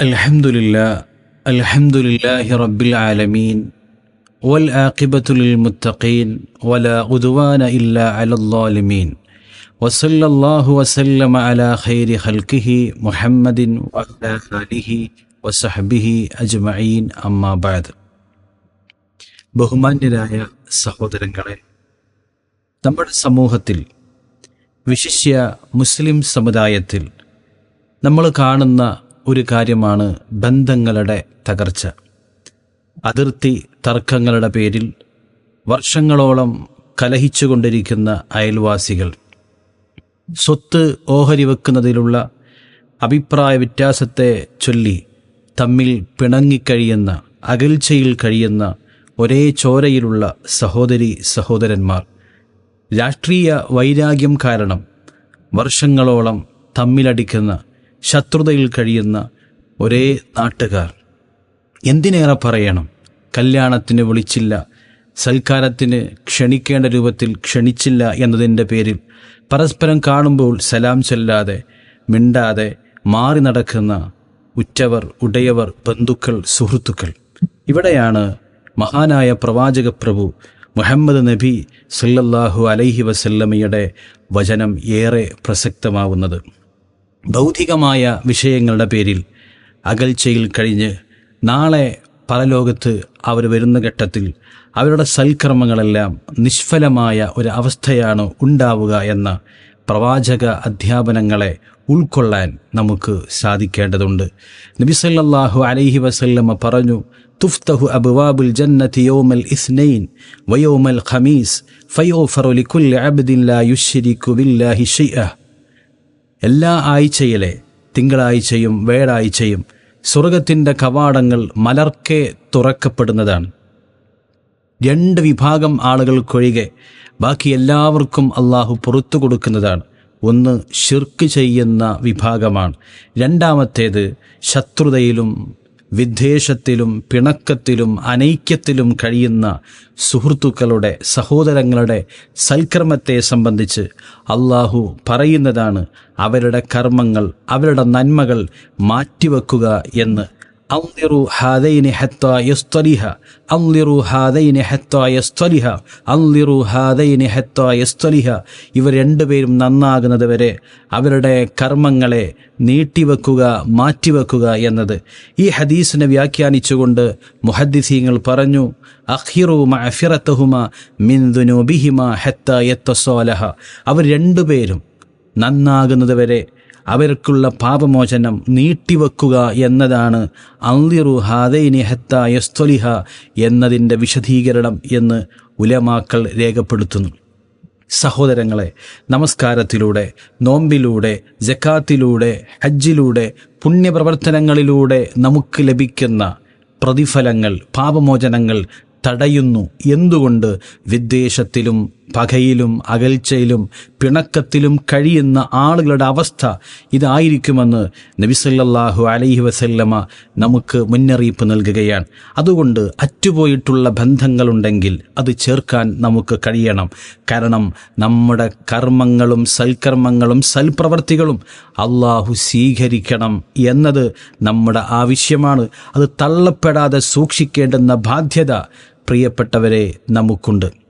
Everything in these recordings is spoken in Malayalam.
الحمد لله الحمد لله رب العالمين والعاقبة للمتقين ولا عدوان إلا على الظالمين وصلى الله وسلم على خير خلقه محمد وعلى آله وصحبه أجمعين أما بعد ബഹുമാന്യരായ സഹോദരങ്ങളെ നമ്മുടെ സമൂഹത്തിൽ വിശിഷ്യ മുസ്ലിം സമുദായത്തിൽ നമ്മൾ കാണുന്ന ഒരു കാര്യമാണ് ബന്ധങ്ങളുടെ തകർച്ച. അതിർത്തി തർക്കങ്ങളുടെ പേരിൽ വർഷങ്ങളോളം കലഹിച്ചുകൊണ്ടിരിക്കുന്ന അയൽവാസികൾ. സ്വത്ത് ഓഹരി വെക്കുന്നതിലുള്ള അഭിപ്രായ വ്യത്യാസത്തെ ചൊല്ലി തമ്മിൽ പിണങ്ങിക്കഴിയുന്ന അകൽച്ചയിൽ കഴിയുന്ന ഒരേ ചോരയിലുള്ള സഹോദരി സഹോദരന്മാർ. രാഷ്ട്രീയ വൈരാഗ്യം കാരണം വർഷങ്ങളോളം തമ്മിലടിക്കുന്ന ശത്രുതയിൽ കഴിയുന്ന ഒരേ നാട്ടുകാർ. എന്തിനേറെ പറയണം? കല്യാണത്തിന് വിളിച്ചില്ല. സൽക്കാരത്തിന് ക്ഷണിക്കേണ്ട രൂപത്തിൽ ക്ഷണിച്ചില്ല എന്നതിന്റെ പേരിൽ പരസ്പരം കാണുമ്പോൾ സലാം ചൊല്ലാതെ മിണ്ടാതെ മാറി നടക്കുന്ന ഉറ്റവർ ഉടയവർ ബന്ധുക്കൾ സുഹൃത്തുക്കൾ. ഇവിടെയാണ് മഹാനായ പ്രവാചക പ്രഭു മുഹമ്മദ് നബി സല്ലല്ലാഹു അലൈഹി വസല്ലമയുടെ വചനം ഏറെ പ്രസക്തമാവുന്നത്. ഭൗതികമായ വിഷയങ്ങളുടെ പേരിൽ അകൽച്ചയിൽ കഴിഞ്ഞ് നാളെ പരലോകത്ത് അവർ വരുന്ന ഘട്ടത്തിൽ അവരുടെ സൽക്കർമ്മങ്ങളെല്ലാം നിഷ്ഫലമായ ഒരു അവസ്ഥയാണ് ഉണ്ടാവുക എന്ന പ്രവാചക അധ്യാപനങ്ങളെ ഉൾക്കൊള്ളാൻ നമുക്ക് സാധിക്കേണ്ടതുണ്ട്. നബിസല്ലാഹു അലൈഹി വസല്ലമ പറഞ്ഞു തുഫ്തഹു അബുവാബുൽ ജന്നതി യൗമൽ ഇസ്നൈൻ വയോമൽ ഖമീസ് ഫയോ ലികുല്ലി അബ്ദിൻ ലാ യുശ്രികു ബില്ലാഹി ഷൈഅ. എല്ലാ ആഴ്ചയിലെ തിങ്കളാഴ്ചയും വേഴാഴ്ചയും സ്വർഗത്തിന്റെ കവാടങ്ങൾ മലർക്കെ തുറക്കപ്പെടുന്നതാണ്. രണ്ട് വിഭാഗം ആളുകൾക്കൊഴികെ ബാക്കി എല്ലാവർക്കും അള്ളാഹു പുറത്തു കൊടുക്കുന്നതാണ്. ഒന്ന് ഷിർക്ക് ചെയ്യുന്ന വിഭാഗമാണ്. രണ്ടാമത്തേത് ശത്രുതയിലും വിദ്വേഷത്തിലും പിണക്കത്തിലും അനൈക്യത്തിലും കഴിയുന്ന സുഹൃത്തുക്കളുടെ സഹോദരങ്ങളുടെ സൽക്രമത്തെ സംബന്ധിച്ച് അള്ളാഹു പറയുന്നതാണ് അവരുടെ കർമ്മങ്ങൾ അവരുടെ നന്മകൾ മാറ്റിവെക്കുക എന്ന്. അന്തിറു ഹാദൈനി ഹെത്ത യസ്തലിഹ അന്തിറു ഹാദൈനി ഹെത്ത യസ്തലിഹ അന്തിറു ഹാദൈനി ഹെത്ത യസ്തലിഹ. ഇവർ രണ്ടുപേരും നന്നാകുന്നത് വരെ അവരുടെ കർമ്മങ്ങളെ നീട്ടിവെക്കുക മാറ്റിവെക്കുക എന്നത്. ഈ ഹദീസിനെ വ്യാഖ്യാനിച്ചുകൊണ്ട് മുഹദ്ദിസീങ്ങൾ പറഞ്ഞു അഖിറു മഅഫിറത്തഹുമ മിൻ ദുനൂബിഹിമ ഹത്താ യത്തസോലഹ. അവർ രണ്ടുപേരും നന്നാകുന്നത് വരെ അവർക്കുള്ള പാപമോചനം നീട്ടിവെക്കുക എന്നതാണ് അന്തിറു ഹാദൈനി ഹത്ത യസ്തൊലിഹ എന്നതിന്റെ വിശദീകരണം എന്ന് ഉലമാക്കൾ രേഖപ്പെടുത്തുന്നു. സഹോദരങ്ങളെ നമസ്കാരത്തിലൂടെ നോമ്പിലൂടെ ജക്കാത്തിലൂടെ ഹജ്ജിലൂടെ പുണ്യപ്രവർത്തനങ്ങളിലൂടെ നമുക്ക് ലഭിക്കുന്ന പ്രതിഫലങ്ങൾ പാപമോചനങ്ങൾ തടയുന്നു എന്തുകൊണ്ട് വിദ്വേഷത്തിലും പകയിലും അകൽച്ചയിലും പിണക്കത്തിലും കഴിയുന്ന ആളുകളുടെ അവസ്ഥ ഇതായിരിക്കുമെന്ന് നബിസല്ലാഹു അലൈഹി വസല്ലമ നമുക്ക് മുന്നറിയിപ്പ് നൽകുകയാണ്. അതുകൊണ്ട് അറ്റുപോയിട്ടുള്ള ബന്ധങ്ങളുണ്ടെങ്കിൽ അത് ചേർക്കാൻ നമുക്ക് കഴിയണം. കാരണം നമ്മുടെ കർമ്മങ്ങളും സൽക്കർമ്മങ്ങളും സൽപ്രവർത്തികളും അള്ളാഹു സ്വീകരിക്കണം എന്നത് നമ്മുടെ ആവശ്യമാണ്. അത് തള്ളപ്പെടാതെ സൂക്ഷിക്കേണ്ടുന്ന ബാധ്യത പ്രിയപ്പെട്ടവരെ നമുക്കുണ്ട്.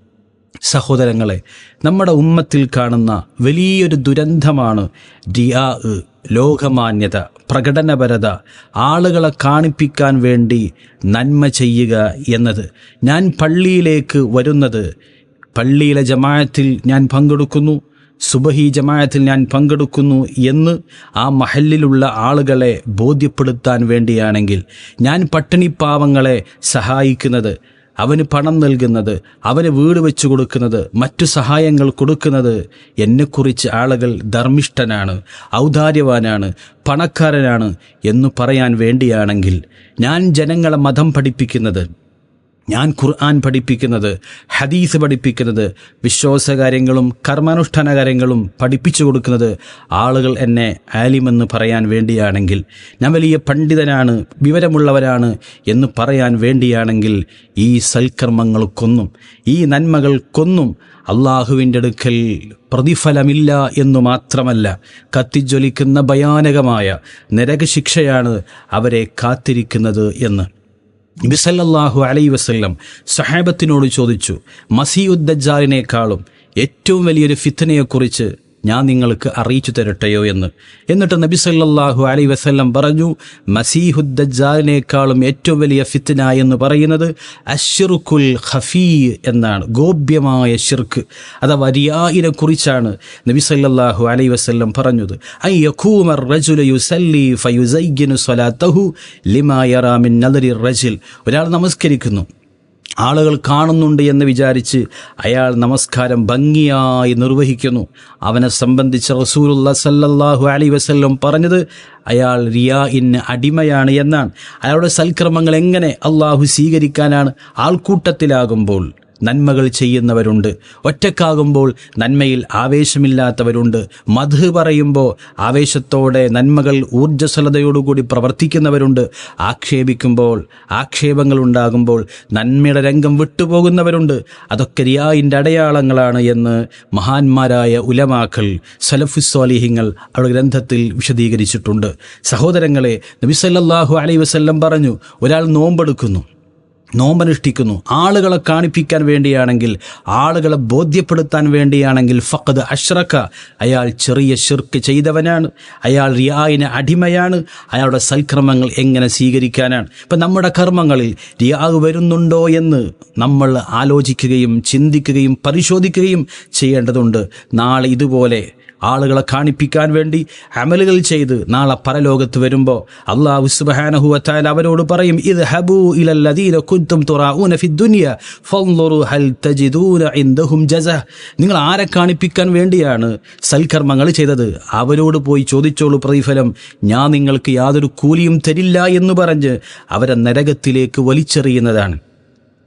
സഹോദരങ്ങളെ നമ്മുടെ ഉമ്മത്തിൽ കാണുന്ന വലിയൊരു ദുരന്തമാണ് ഡിയാ ലോകമാന്യത പ്രകടനപരത ആളുകളെ കാണിപ്പിക്കാൻ വേണ്ടി നന്മ ചെയ്യുക എന്നത്. ഞാൻ പള്ളിയിലേക്ക് വരുന്നത് പള്ളിയിലെ ജമായത്തിൽ ഞാൻ പങ്കെടുക്കുന്നു സുബഹി ജമായത്തിൽ ഞാൻ പങ്കെടുക്കുന്നു എന്ന് ആ മഹലിലുള്ള ആളുകളെ ബോധ്യപ്പെടുത്താൻ വേണ്ടിയാണെങ്കിൽ ഞാൻ പട്ടിണിപ്പാവങ്ങളെ സഹായിക്കുന്നത് അവന് പണം നൽകുന്നത് അവന് വീട് വെച്ചു കൊടുക്കുന്നത് മറ്റു സഹായങ്ങൾ കൊടുക്കുന്നത് എന്നെക്കുറിച്ച് ആളുകൾ ധർമ്മിഷ്ഠനാണ് ഔദാര്യവാനാണ് പണക്കാരനാണ് എന്നു പറയാൻ വേണ്ടിയാണെങ്കിൽ ഞാൻ ജനങ്ങളെ മതം പഠിപ്പിക്കുന്നത് ഞാൻ ഖുർആൻ പഠിപ്പിക്കുന്നത് ഹദീസ് പഠിപ്പിക്കുന്നത് വിശ്വാസകാര്യങ്ങളും കർമാനുഷ്ഠാന കാര്യങ്ങളും പഠിപ്പിച്ചു കൊടുക്കുന്നത് ആളുകൾ എന്നെ ആലിമെന്ന് പറയാൻ വേണ്ടിയാണെങ്കിൽ ഞാൻ വലിയ പണ്ഡിതനാണ് വിവരമുള്ളവരാണ് എന്ന് പറയാൻ വേണ്ടിയാണെങ്കിൽ ഈ സൽക്കർമ്മങ്ങൾക്കൊന്നും ഈ നന്മകൾക്കൊന്നും അള്ളാഹുവിന്റെ അടുക്കൽ പ്രതിഫലമില്ല എന്നു മാത്രമല്ല കത്തിജ്വലിക്കുന്ന ഭയാനകമായ നരകശിക്ഷയാണ് അവരെ കാത്തിരിക്കുന്നത് എന്ന്. നബിസല്ലാഹു അലൈ വസ്ല്ലം സഹാബത്തിനോട് ചോദിച്ചു മസീഉദ്ദജാലിനേക്കാളും ഏറ്റവും വലിയൊരു ഫിത്തനയെക്കുറിച്ച് ഞാൻ നിങ്ങൾക്ക് അറിയിച്ചു തരട്ടെയോ എന്ന്. എന്നിട്ട് നബി സല്ലാഹു അലൈ വസല്ലം പറഞ്ഞു മസീഹുദ്ദജാലിനേക്കാളും ഏറ്റവും വലിയ ഫിത്തന എന്ന് പറയുന്നത് അഷിർഖുൽ ഖഫീ എന്നാണ് ഗോപ്യമായ ഷിർക്ക് അഥവാ റിയായിനെ കുറിച്ചാണ് നബി സല്ലാഹു അലൈ വസല്ലം പറഞ്ഞത്. ഐ യഖൂമർ സ്വലാത്തഹു ലിമാ നദരി റജിൽ. ഒരാൾ നമസ്കരിക്കുന്നു. ആളുകൾ കാണുന്നുണ്ട് എന്ന് വിചാരിച്ച് അയാൾ നമസ്കാരം ഭംഗിയായി നിർവഹിക്കുന്നു. അവനെ സംബന്ധിച്ച് റസൂലുള്ള സല്ലല്ലാഹു അലൈഹി വസല്ലം പറഞ്ഞത് അയാൾ റിയാ ഇന്ന് അടിമയാണ് എന്നാണ്. അയാളുടെ സൽക്രമങ്ങൾ എങ്ങനെ അള്ളാഹു സ്വീകരിക്കാനാണ് ആൾക്കൂട്ടത്തിലാകുമ്പോൾ നന്മകൾ ചെയ്യുന്നവരുണ്ട്. ഒറ്റക്കാകുമ്പോൾ നന്മയിൽ ആവേശമില്ലാത്തവരുണ്ട്. മധു പറയുമ്പോൾ ആവേശത്തോടെ നന്മകൾ ഊർജസ്വലതയോടുകൂടി പ്രവർത്തിക്കുന്നവരുണ്ട്. ആക്ഷേപിക്കുമ്പോൾ ആക്ഷേപങ്ങൾ ഉണ്ടാകുമ്പോൾ നന്മയുടെ രംഗം വിട്ടുപോകുന്നവരുണ്ട്. അതൊക്കെ റിയായിന്റെ അടയാളങ്ങളാണ് എന്ന് മഹാന്മാരായ ഉലമാക്കൾ സലഫുസ്വാലിഹിങ്ങൾ അവരുടെ ഗ്രന്ഥത്തിൽ വിശദീകരിച്ചിട്ടുണ്ട്. സഹോദരങ്ങളെ നബിസല്ലാഹു അലൈ വസല്ലം പറഞ്ഞു ഒരാൾ നോമ്പെടുക്കുന്നു. നോമ്പനുഷ്ഠിക്കുന്നു. ആളുകളെ കാണിപ്പിക്കാൻ വേണ്ടിയാണെങ്കിൽ ആളുകളെ ബോധ്യപ്പെടുത്താൻ വേണ്ടിയാണെങ്കിൽ ഫഖദ് അഷ്റക്ക അയാൾ ചെറിയ ഷിർക്ക് ചെയ്തവനാണ്. അയാൾ റിയായിന് അടിമയാണ്. അയാളുടെ സൽക്രമങ്ങൾ എങ്ങനെ സ്വീകരിക്കാനാണ്? ഇപ്പം നമ്മുടെ കർമ്മങ്ങളിൽ റിയാഗ് വരുന്നുണ്ടോ എന്ന് നമ്മൾ ആലോചിക്കുകയും ചിന്തിക്കുകയും പരിശോധിക്കുകയും ചെയ്യേണ്ടതുണ്ട്. നാളെ ഇതുപോലെ ആളുകളെ കാണിപ്പിക്കാൻ വേണ്ടി അമലുകൾ ചെയ്ത് നാളെ പരലോകത്ത് വരുമ്പോൾ അള്ളാഹു സുബ്ഹാനഹു അവരോട് പറയും ഇത് ഹബു ഇലല്ലദീന കുന്തും തുറാഊന ഫി ദുനിയ ഫൻളുറു ഹൽ തജിദൂന ഇൻദഹും ജസ നിങ്ങൾ ആരെ കാണിപ്പിക്കാൻ വേണ്ടിയാണ് സൽക്കർമ്മങ്ങൾ ചെയ്തത്? അവരോട് പോയി ചോദിച്ചോളൂ പ്രതിഫലം ഞാൻ നിങ്ങൾക്ക് യാതൊരു കൂലിയും തരില്ല എന്ന് പറഞ്ഞ് അവരെ നരകത്തിലേക്ക് വലിച്ചെറിയുന്നതാണ്.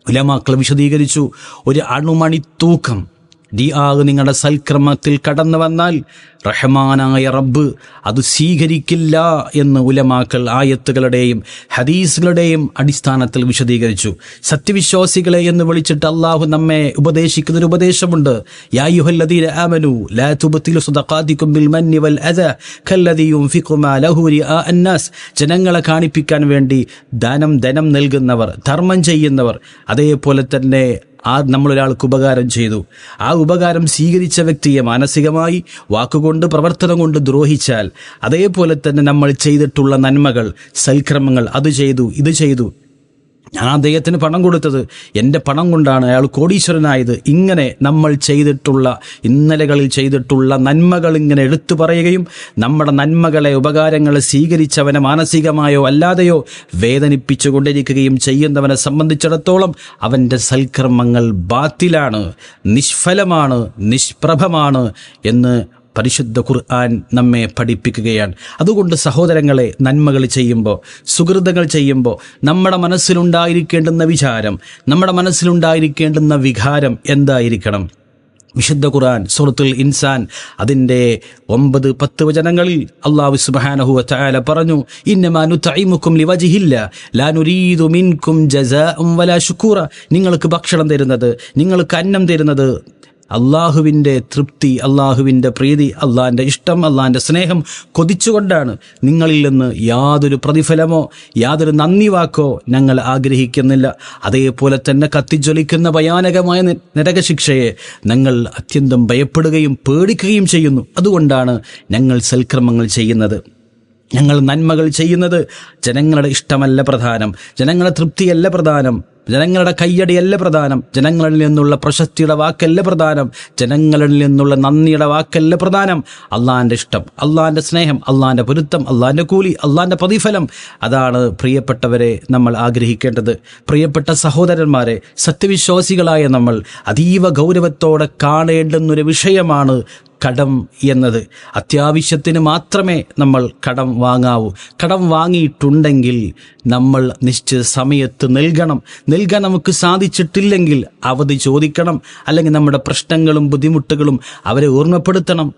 ഉലമാക്കൾ വിശദീകരിച്ചു ഒരു അണുമണി തൂക്കം ദിയാഗ് നിങ്ങളുടെ സൽക്രമത്തിൽ കടന്നു വന്നാൽ റഹ്മാനായ റബ്ബ് അത് സ്വീകരിക്കില്ല എന്ന് ഉലമാക്കൾ ആയത്തുകളുടെയും ഹദീസുകളുടെയും അടിസ്ഥാനത്തിൽ വിശദീകരിച്ചു. സത്യവിശ്വാസികളെ എന്ന് വിളിച്ചിട്ട് അള്ളാഹു നമ്മെ ഉപദേശിക്കുന്ന ഒരു ഉപദേശമുണ്ട് ലാ ബിൽ മന്നി വൽ കല്ലദീ അന്നാസ് ജനങ്ങളെ കാണിപ്പിക്കാൻ വേണ്ടി ദാനം ധനം നൽകുന്നവർ ധർമ്മം ചെയ്യുന്നവർ അതേപോലെ തന്നെ ആ നമ്മളൊരാൾക്ക് ഉപകാരം ചെയ്തു. ആ ഉപകാരം സ്വീകരിച്ച വ്യക്തിയെ മാനസികമായി വാക്കുകൊണ്ട് പ്രവർത്തനം കൊണ്ട് ദ്രോഹിച്ചാൽ അതേപോലെ തന്നെ നമ്മൾ ചെയ്തിട്ടുള്ള നന്മകൾ സൽക്രമങ്ങൾ അത് ചെയ്തു ഇത് ചെയ്തു. ഞാൻ അദ്ദേഹത്തിന് പണം കൊടുത്തത്. എന്റെ പണം കൊണ്ടാണ് അയാൾ കോടീശ്വരനായത്. ഇങ്ങനെ നമ്മൾ ചെയ്തിട്ടുള്ള ഇന്നലകളിൽ ചെയ്തിട്ടുള്ള നന്മകൾ ഇങ്ങനെ എടുത്തു പറയുകയും നമ്മുടെ നന്മകളെ ഉപകാരങ്ങളെ സ്വീകരിച്ചവനെ മാനസികമായോ അല്ലാതെയോ വേദനിപ്പിച്ചു കൊണ്ടിരിക്കുകയും ചെയ്യുന്നവനെ സംബന്ധിച്ചിടത്തോളം അവന്റെ സൽക്കർമ്മങ്ങൾ ബാത്തിലാണ് നിഷ്ഫലമാണ് നിഷ്പ്രഭമാണ് എന്ന് പരിശുദ്ധ ഖുർആൻ നമ്മെ പഠിപ്പിക്കുകയാണ്. അതുകൊണ്ട് സഹോദരങ്ങളെ നന്മകൾ ചെയ്യുമ്പോൾ സുഹൃതങ്ങൾ ചെയ്യുമ്പോൾ നമ്മുടെ മനസ്സിലുണ്ടായിരിക്കേണ്ടുന്ന വിചാരം നമ്മുടെ മനസ്സിലുണ്ടായിരിക്കേണ്ടുന്ന വികാരം എന്തായിരിക്കണം? വിശുദ്ധ ഖുർആൻ സുഹൃത്തുൽ ഇൻസാൻ അതിന്റെ ഒമ്പത് പത്ത് വചനങ്ങളിൽ അള്ളാഹു സുബാനഹു വതആല പറഞ്ഞു ഇന്നമാനു തൈമുക്കും ലിവജിഹില്ല ലാനുരീതു മിൻകും ജസ വലാ ശുക്കൂറ. നിങ്ങൾക്ക് ഭക്ഷണം തരുന്നത് നിങ്ങൾക്ക് അന്നം തരുന്നത് അള്ളാഹുവിന്റെ തൃപ്തി അള്ളാഹുവിന്റെ പ്രീതി അള്ളാഹിന്റെ ഇഷ്ടം അള്ളാഹിന്റെ സ്നേഹം കൊതിച്ചുകൊണ്ടാണ് നിങ്ങളിൽ നിന്ന് യാതൊരു പ്രതിഫലമോ യാതൊരു നന്ദി വാക്കോ ഞങ്ങൾ ആഗ്രഹിക്കുന്നില്ല. അതേപോലെ തന്നെ കത്തിജ്വലിക്കുന്ന ഭയാനകമായ നരകശിക്ഷയെ ഞങ്ങൾ അത്യന്തം ഭയപ്പെടുകയും പേടിക്കുകയും ചെയ്യുന്നു. അതുകൊണ്ടാണ് ഞങ്ങൾ സൽക്രമങ്ങൾ ചെയ്യുന്നത്. ഞങ്ങൾ നന്മകൾ ചെയ്യുന്നത് ജനങ്ങളുടെ ഇഷ്ടമല്ല പ്രധാനം ജനങ്ങളുടെ തൃപ്തിയല്ല പ്രധാനം ജനങ്ങളുടെ കയ്യടിയല്ല പ്രധാനം. ജനങ്ങളിൽ നിന്നുള്ള പ്രശസ്തിയുടെ വാക്കല്ല പ്രധാനം. ജനങ്ങളിൽ നിന്നുള്ള നന്ദിയുടെ വാക്കല്ല പ്രധാനം. അള്ളാഹിന്റെ ഇഷ്ടം അള്ളാഹിന്റെ സ്നേഹം അള്ളാഹിന്റെ പൊരുത്തം അള്ളാഹിന്റെ കൂലി അള്ളാഹിന്റെ പ്രതിഫലം. അതാണ് പ്രിയപ്പെട്ടവരെ നമ്മൾ ആഗ്രഹിക്കേണ്ടത്. പ്രിയപ്പെട്ട സഹോദരന്മാരെ സത്യവിശ്വാസികളായ നമ്മൾ അതീവ ഗൗരവത്തോടെ കാണേണ്ടുന്നൊരു വിഷയമാണ് കടം എന്നത്. അത്യാവശ്യത്തിന് മാത്രമേ നമ്മൾ കടം വാങ്ങാവൂ. കടം വാങ്ങിയിട്ടുണ്ടെങ്കിൽ നമ്മൾ നിശ്ചിത സമയത്ത് നൽകണം. നൽകാൻ നമുക്ക് സാധിച്ചിട്ടില്ലെങ്കിൽ അവധി ചോദിക്കണം. അല്ലെങ്കിൽ നമ്മുടെ പ്രശ്നങ്ങളും ബുദ്ധിമുട്ടുകളും അവരെ ഓർമ്മപ്പെടുത്തണം.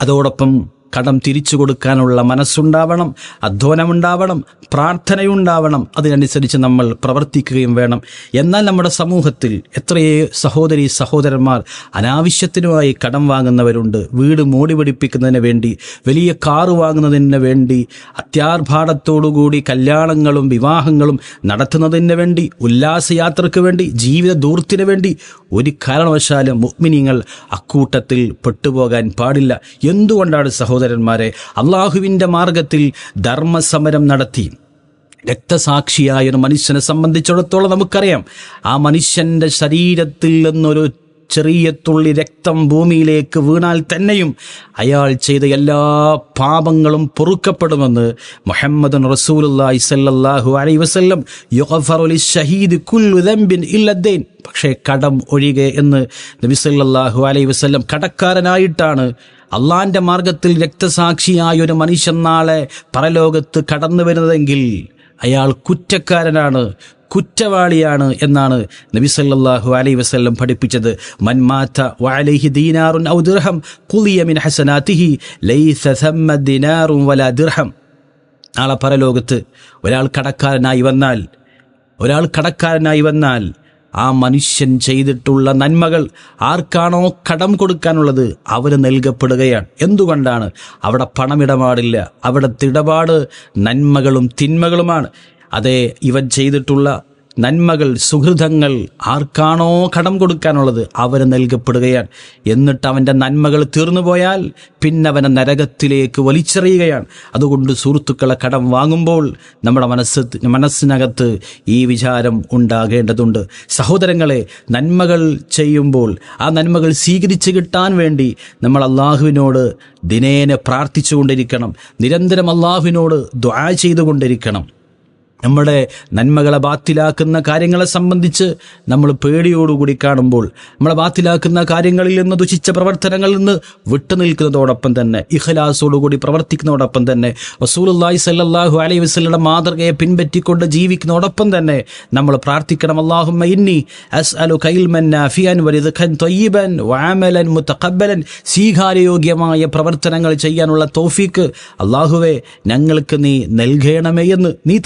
അതോടൊപ്പം കടം തിരിച്ചു കൊടുക്കാനുള്ള മനസ്സുണ്ടാവണം അധ്വാനമുണ്ടാവണം പ്രാർത്ഥനയുണ്ടാവണം. അതിനനുസരിച്ച് നമ്മൾ പ്രവർത്തിക്കുകയും വേണം. എന്നാൽ നമ്മുടെ സമൂഹത്തിൽ എത്രയേ സഹോദരി സഹോദരന്മാർ അനാവശ്യത്തിനുമായി കടം വാങ്ങുന്നവരുണ്ട്. വീട് മോടി പിടിപ്പിക്കുന്നതിന് വേണ്ടി വലിയ കാറ് വാങ്ങുന്നതിന് വേണ്ടി അത്യാർഭാടത്തോടുകൂടി കല്യാണങ്ങളും വിവാഹങ്ങളും നടത്തുന്നതിന് വേണ്ടി ഉല്ലാസയാത്രയ്ക്ക് വേണ്ടി ജീവിത ദൂർത്തിന് വേണ്ടി ഒരു കാരണവശാലും മുഗ്മിനിങ്ങൾ അക്കൂട്ടത്തിൽ പെട്ടുപോകാൻ പാടില്ല. എന്തുകൊണ്ടാണ് സഹോദരന്മാരെ അള്ളാഹുവിന്റെ മാർഗത്തിൽ ധർമ്മസമരം നടത്തി. രക്തസാക്ഷിയായ ഒരു മനുഷ്യനെ സംബന്ധിച്ചിടത്തോളം നമുക്കറിയാം ആ മനുഷ്യന്റെ ശരീരത്തിൽ നിന്നൊരു ചെറിയ തുള്ളി രക്തം ഭൂമിയിലേക്ക് വീണാൽ തന്നെയും അയാൾ ചെയ്ത എല്ലാ പാപങ്ങളും പൊറുക്കപ്പെടുമെന്ന് മുഹമ്മദ് റസൂലുള്ളാഹി സല്ലാഹു അലൈഹി വസല്ലം ദംബിൻ ഇല്ലദ്ദൈൻ പക്ഷേ കടം ഒഴികെ എന്ന് നബി സല്ലല്ലാഹു അലൈഹി വസല്ലം കടക്കാരനായിട്ടാണ് അള്ളാന്റെ മാർഗത്തിൽ രക്തസാക്ഷിയായ ഒരു മനുഷ്യൻ നാളെ പരലോകത്ത് കടന്നു വരുന്നതെങ്കിൽ അയാൾ കുറ്റക്കാരനാണ് കുറ്റവാളിയാണ് എന്നാണ് നബി സല്ലല്ലാഹു അലൈഹി വസല്ലം പഠിപ്പിച്ചത്. മൻമാത്ത വഅലൈഹി ദീനാറുൻ ഔ ദിർഹം മിൻ ഹസനാതിഹി ലൈസ വലാ ദിർഹം. നാളെ പരലോകത്ത് ഒരാൾ കടക്കാരനായി വന്നാൽ ഒരാൾ കടക്കാരനായി വന്നാൽ ആ മനുഷ്യൻ ചെയ്തിട്ടുള്ള നന്മകൾ ആർക്കാണോ കടം കൊടുക്കാനുള്ളത് അവന് നൽകപ്പെടുകയാണ്. എന്തുകൊണ്ടാണ്? അവിടെ പണമിടപാടില്ല. അവിടെ തിടപാട് നന്മകളും തിന്മകളുമാണ്. അതെ ഇവൻ ചെയ്തിട്ടുള്ള നന്മകൾ സുഹൃതങ്ങൾ ആർക്കാണോ കടം കൊടുക്കാനുള്ളത് അവന് നൽകപ്പെടുകയാണ്. എന്നിട്ട് അവന്റെ നന്മകൾ തീർന്നു പോയാൽ പിന്നെ അവനെ നരകത്തിലേക്ക് വലിച്ചെറിയുകയാണ്. അതുകൊണ്ട് സുഹൃത്തുക്കളെ കടം വാങ്ങുമ്പോൾ നമ്മുടെ മനസ്സ് മനസ്സിനകത്ത് ഈ വിചാരം ഉണ്ടാകേണ്ടതുണ്ട്. സഹോദരങ്ങളെ നന്മകൾ ചെയ്യുമ്പോൾ ആ നന്മകൾ സ്വീകരിച്ച് കിട്ടാൻ വേണ്ടി നമ്മൾ അള്ളാഹുവിനോട് ദിനേനെ പ്രാർത്ഥിച്ചുകൊണ്ടിരിക്കണം. നിരന്തരം അള്ളാഹുവിനോട് ദ്വാ ചെയ്തുകൊണ്ടിരിക്കണം. നമ്മുടെ നന്മകളെ ബാത്തിലാക്കുന്ന കാര്യങ്ങളെ സംബന്ധിച്ച് നമ്മൾ പേടിയോടുകൂടി കാണുമ്പോൾ നമ്മളെ ബാത്തിലാക്കുന്ന കാര്യങ്ങളിൽ നിന്ന് ദുഷിച്ച പ്രവർത്തനങ്ങളിൽ നിന്ന് വിട്ടുനിൽക്കുന്നതോടൊപ്പം തന്നെ ഇഖലാസോടുകൂടി പ്രവർത്തിക്കുന്നതോടൊപ്പം തന്നെ റസൂലുള്ളാഹി സല്ലാഹു അലൈഹി വസ്ലയുടെ മാതൃകയെ പിൻപറ്റിക്കൊണ്ട് ജീവിക്കുന്നതോടൊപ്പം തന്നെ നമ്മൾ പ്രാർത്ഥിക്കണം അല്ലാഹുമ്മ ഇന്നി അസ്അലു കൈൽമൻ നാഫിയൻ വരിദഖൻ ത്വയ്യിബൻ വഅമലൻ മുതഖബ്ബലൻ സ്വീകാര്യയോഗ്യമായ പ്രവർത്തനങ്ങൾ ചെയ്യാനുള്ള തോഫീക്ക് അള്ളാഹുവെ ഞങ്ങൾക്ക് നീ നൽകണമേ എന്ന് നീ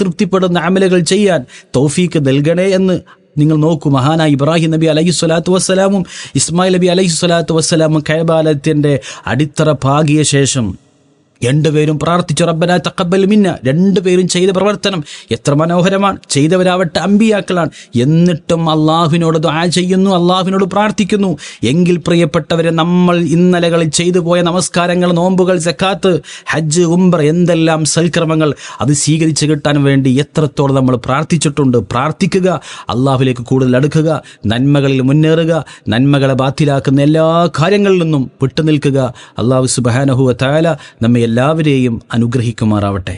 തൃപ്തിപ്പെടുന്ന അമലുകൾ ചെയ്യാൻ തൗഫീക്ക് നൽകണേ എന്ന് നിങ്ങൾ നോക്കൂ. മഹാനായ ഇബ്രാഹിം നബി അലൈഹി സ്വലാത്തു വസ്സലാമും ഇസ്മായിൽ നബി അലൈഹി സ്വലാത്തു വസ്സലാമും കൈബാലത്തിന്റെ അടിത്തറ പാകിയ ശേഷം രണ്ടുപേരും പ്രാർത്ഥിച്ചു റബ്ബന തക്കബൽ മിന്ന. രണ്ടുപേരും ചെയ്ത പ്രവർത്തനം എത്ര മനോഹരമാണ്. ചെയ്തവരാവട്ടെ അമ്പിയാക്കളാണ്. എന്നിട്ടും അള്ളാഹുവിനോട് ദ്വാ ചെയ്യുന്നു അള്ളാഹുവിനോട് പ്രാർത്ഥിക്കുന്നു. എങ്കിൽ പ്രിയപ്പെട്ടവരെ നമ്മൾ ഇന്നലകളിൽ ചെയ്തു പോയ നമസ്കാരങ്ങൾ നോമ്പുകൾ സക്കാത്ത് ഹജ്ജ് ഉംബർ എന്തെല്ലാം സൽക്രമങ്ങൾ അത് സ്വീകരിച്ചു കിട്ടാൻ വേണ്ടി എത്രത്തോളം നമ്മൾ പ്രാർത്ഥിച്ചിട്ടുണ്ട്. പ്രാർത്ഥിക്കുക അള്ളാഹുലേക്ക് കൂടുതൽ അടുക്കുക നന്മകളിൽ മുന്നേറുക നന്മകളെ ബാത്തിലാക്കുന്ന എല്ലാ കാര്യങ്ങളിൽ നിന്നും വിട്ടുനിൽക്കുക. അള്ളാഹു സുബാനഹുവ താല നമ്മെ എല്ലാവരെയും അനുഗ്രഹിക്കുമാറാവട്ടെ.